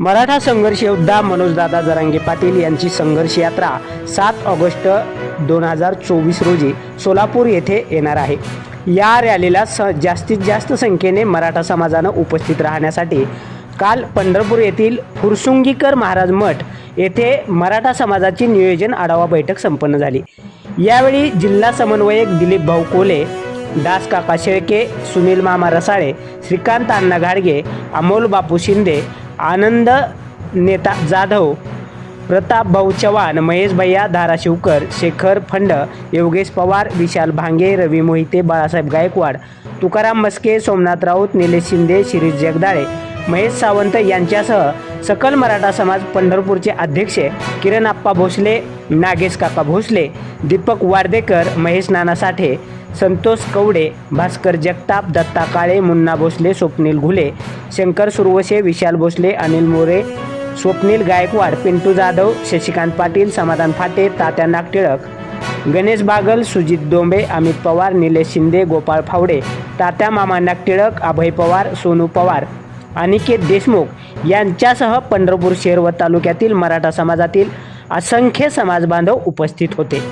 मराठा संघर्ष योद्धा मनोजदादा जरांगे पाटील यांची संघर्ष यात्रा सात ऑगस्ट दोन हजार चोवीस रोजी सोलापूर येथे येणार आहे. या रॅलीला स जास्तीत जास्त संख्येने मराठा समाजानं उपस्थित राहण्यासाठी काल पंढरपूर येथील फुरसुंगीकर महाराज मठ येथे मराठा समाजाची नियोजन आढावा बैठक संपन्न झाली. यावेळी जिल्हा समन्वयक दिलीप भाऊ कोले दास काका शेळके सुनील मामा रसाळे श्रीकांत अण्णा घाडगे अमोल बापू शिंदे आनंद नेता जाधव प्रताप भाऊ चव्हाण महेश भैया धाराशिवकर शेखर फंड योगेश पवार विशाल भांगे रवी मोहिते बाळासाहेब गायकवाड तुकाराम मस्के सोमनाथ राऊत निलेश शिंदे शिरीष जगदाळे महेश सावंत यांच्यासह सकल मराठा समाज पंढरपूरचे अध्यक्ष किरण आप्पा भोसले नागेश काका भोसले दीपक वार्देकर महेश नाना साठे संतोष कवडे भास्कर जगताप दत्ता काळे मुन्ना भोसले स्वप्नील घुले शंकर सुरवसे विशाल भोसले अनिल मोरे स्वप्नील गायकवाड पिंटू जाधव शशिकांत पाटील समाधान फाटे तात्या नागटिळक गणेश बागल सुजित डोंबे अमित पवार निलेश शिंदे गोपाळ फावडे तात्या मामा नागटिळक अभय पवार सोनू पवार अनिकेत देशमुख यांच्यासह पंढरपूर शहर व तालुक्यातील मराठा समाजातील असंख्य समाजबांधव उपस्थित होते.